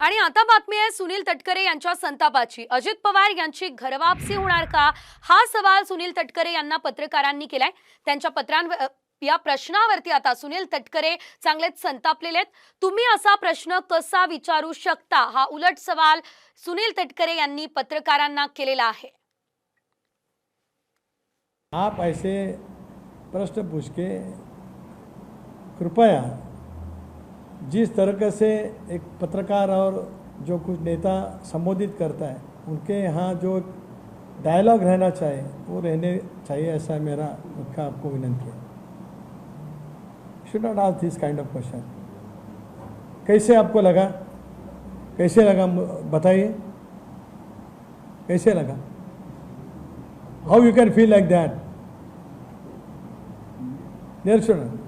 आणि आता बातमी आहे सुनील तटकरे यांच्या संतापाची. अजित पवार यांची घरवापसी होणार का? हा सवाल सुनील तटकरे यांना पत्रकारांनी केलाय. त्यांच्या पत्रांवर या प्रश्नावरती आता सुनील तटकरे चांगलेच संतापलेले आहेत. तुम्ही असा प्रश्न कसा विचारू शकता? हा उलट सवाल सुनील तटकरे यांनी पत्रकारांना केलेला आहे. आप ऐसे प्रश्न पूछ के कृपया जिस तरह से एक पत्रकार और जो कुछ नेता संबोधित करता है, उनके यहाँ जो डायलॉग रहना चाहिए, वो रहने चाहिए ऐसा मेरा उनका आपको विनंती है। Should not ask this kind of question कैसे आपको लगा? कैसे लगा बताइए। कैसे लगा? How you can feel like that? There should